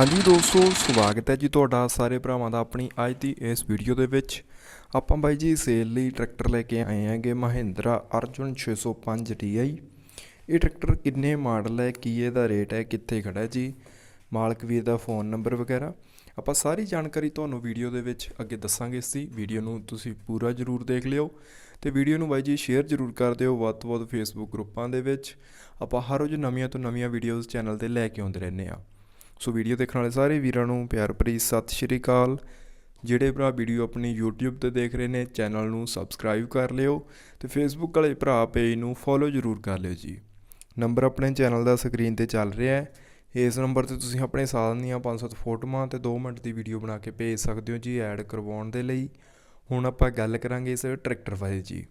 ਹਾਂਜੀ ਦੋਸਤੋ, ਸਵਾਗਤ ਹੈ ਜੀ ਤੁਹਾਡਾ ਸਾਰੇ ਭਰਾਵਾਂ ਦਾ ਆਪਣੀ ਅੱਜ ਦੀ ਇਸ ਵੀਡੀਓ ਦੇ ਵਿੱਚ। ਆਪਾਂ ਬਾਈ ਜੀ ਸੇਲ ਲਈ ਟਰੈਕਟਰ ਲੈ ਕੇ ਆਏ ਹਾਂਗੇ ਮਹਿੰਦਰਾ ਅਰਜੁਨ 605 TI ਇਹ ਟਰੈਕਟਰ ਕਿੰਨੇ ਮਾਡਲ ਹੈ, ਕੀ ਇਹਦਾ ਰੇਟ ਹੈ, ਕਿੱਥੇ ਖੜਾ ਜੀ? ਮਾਲਕ ਵੀਰ ਦਾ ਫੋਨ ਨੰਬਰ ਵਗੈਰਾ। ਆਪਾਂ ਸਾਰੀ ਜਾਣਕਾਰੀ ਤੁਹਾਨੂੰ ਵੀਡੀਓ ਦੇ ਵਿੱਚ ਅੱਗੇ ਦੱਸਾਂਗੇ ਇਸ ਦੀ ਵੀਡੀਓ ਨੂੰ ਤੁਸੀਂ ਪੂਰਾ ਜ਼ਰੂਰ ਦੇਖ ਲਿਓ ਤੇ ਵੀਡੀਓ ਨੂੰ ਬਾਈ ਜੀ ਸ਼ੇਅਰ ਜ਼ਰੂਰ ਕਰ ਦਿਓ ਵੱਧ ਤੋਂ ਵੱਧ ਫੇਸਬੁੱਕ ਗਰੁੱਪਾਂ ਦੇ ਵਿੱਚ। ਆਪਾਂ ਹਰ ਰੋਜ਼ ਨਵੀਆਂ ਤੋਂ ਨਵੀਆਂ ਵੀਡੀਓਜ਼ ਚੈਨਲ ਤੇ ਲੈ ਕੇ ਆਉਂਦੇ ਰਹਿੰਦੇ ਆ ਸੋ ਵੀਡੀਓ ਦੇਖਣ ਵਾਲੇ ਸਾਰੇ ਵੀਰਾਂ ਨੂੰ ਪਿਆਰ ਭਰੀ ਸਤਿ ਸ਼੍ਰੀ ਅਕਾਲ। ਜਿਹੜੇ ਭਰਾ ਵੀਡੀਓ ਆਪਣੀ YouTube ਤੇ ਦੇਖ ਰਹੇ ਨੇ, ਚੈਨਲ ਨੂੰ ਸਬਸਕ੍ਰਾਈਬ ਕਰ ਲਿਓ ਤੇ Facebook ਵਾਲੇ ਭਰਾ ਪੇਜ ਨੂੰ ਫੋਲੋ ਜ਼ਰੂਰ ਕਰ ਲਿਓ ਜੀ। ਨੰਬਰ ਆਪਣੇ ਚੈਨਲ ਦਾ ਸਕਰੀਨ ਤੇ ਚੱਲ ਰਿਹਾ ਹੈ। ਇਸ ਨੰਬਰ ਤੇ ਤੁਸੀਂ ਆਪਣੇ ਸਾਧਨ ਦੀਆਂ 500 ਫੋਟੋਆਂ ਤੇ 2 ਮਿੰਟ ਦੀ ਵੀਡੀਓ ਬਣਾ ਕੇ ਭੇਜ ਸਕਦੇ ਹੋ ਜੀ ਐਡ ਕਰਵਾਉਣ ਦੇ ਲਈ। ਹੁਣ ਆਪਾਂ ਗੱਲ ਕਰਾਂਗੇ ਇਸ ਟਰੈਕਟਰ ਬਾਰੇ ਜੀ।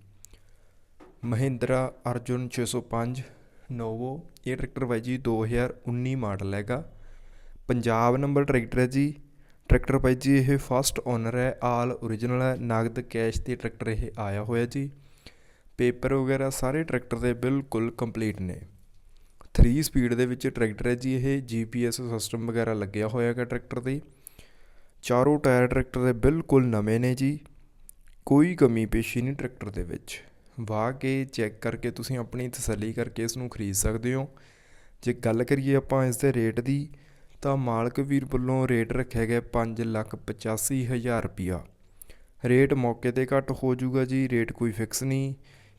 ਮਹਿੰਦਰਾ ਅਰਜੁਨ 605 ਨੋਵੋ, ਇਹ ਟਰੈਕਟਰ ਬਾਈ ਜੀ 2019 ਮਾਡਲ ਹੈਗਾ। ਪੰਜਾਬ ਨੰਬਰ ਟਰੈਕਟਰ ਹੈ ਜੀ। ਟਰੈਕਟਰ ਭਾਈ ਜੀ, ਇਹ ਫਸਟ ਓਨਰ ਹੈ। ਆਲ ਓਰੀਜਨਲ ਹੈ। ਨਗਦ ਕੈਸ਼ ਤੇ ਟਰੈਕਟਰ ਇਹ ਆਇਆ ਹੋਇਆ ਜੀ। ਪੇਪਰ ਵਗੈਰਾ ਸਾਰੇ ਟਰੈਕਟਰ ਦੇ ਬਿਲਕੁਲ ਕੰਪਲੀਟ ਨੇ। 3 ਸਪੀਡ ਦੇ ਵਿੱਚ ਟਰੈਕਟਰ ਹੈ ਜੀ। ਇਹ ਜੀਪੀਐਸ ਸਿਸਟਮ ਵਗੈਰਾ ਲੱਗਿਆ ਹੋਇਆ ਹੈਗਾ ਟਰੈਕਟਰ ਦੇ ਚਾਰੋਂ ਟਾਇਰ ਟਰੈਕਟਰ ਦੇ ਬਿਲਕੁਲ ਨਵੇਂ ਨੇ ਜੀ। ਕੋਈ ਕਮੀ ਪੇਸ਼ੀ ਨਹੀਂ ਟਰੈਕਟਰ ਦੇ ਵਿੱਚ। ਵਾਹ ਕੇ ਚੈੱਕ ਕਰਕੇ ਤੁਸੀਂ ਆਪਣੀ ਤਸੱਲੀ ਕਰਕੇ ਇਸ ਨੂੰ ਖਰੀਦ ਸਕਦੇ ਹੋ। ਜੇ ਗੱਲ ਕਰੀਏ ਆਪਾਂ ਇਸ ਦੇ ਰੇਟ ਦੀ ਤਾਂ ਮਾਲਕ ਵੀਰ ਵੱਲੋਂ ਰੇਟ ਰੱਖਿਆ ਗਿਆ 585000 ਰੁਪਿਆ ਰੇਟ ਮੌਕੇ ਤੇ ਘੱਟ ਹੋ ਜਾਊਗਾ ਜੀ, ਰੇਟ ਕੋਈ ਫਿਕਸ ਨਹੀਂ।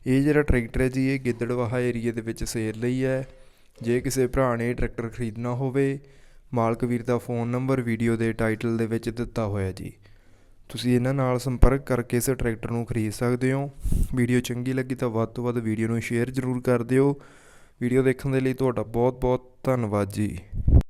ਇਹ ਜਿਹੜਾ ਟਰੈਕਟਰ ਹੈ ਜੀ, ਇਹ ਗਿੱਦੜਵਾਹਾ ਏਰੀਆ ਦੇ ਵਿੱਚ ਸੇਲ ਲਈ ਹੈ। ਜੇ ਕਿਸੇ ਭਰਾ ਨੇ ਟਰੈਕਟਰ ਖਰੀਦਣਾ ਹੋਵੇ, ਮਾਲਕ ਵੀਰ ਦਾ ਫੋਨ ਨੰਬਰ, ਵੀਡੀਓ ਦੇ ਟਾਈਟਲ ਦੇ ਵਿੱਚ ਦਿੱਤਾ ਹੋਇਆ ਜੀ। ਤੁਸੀਂ ਇਹਨਾਂ ਨਾਲ ਸੰਪਰਕ ਕਰਕੇ ਇਸ ਟਰੈਕਟਰ ਨੂੰ ਖਰੀਦ ਸਕਦੇ ਹੋ। ਵੀਡੀਓ ਚੰਗੀ ਲੱਗੀ ਤਾਂ ਵੱਧ ਤੋਂ ਵੱਧ ਵੀਡੀਓ ਨੂੰ ਸ਼ੇਅਰ ਜ਼ਰੂਰ ਕਰ ਦਿਓ। ਵੀਡੀਓ ਦੇਖਣ ਦੇ ਲਈ ਤੁਹਾਡਾ ਬਹੁਤ ਬਹੁਤ ਧੰਨਵਾਦ ਜੀ।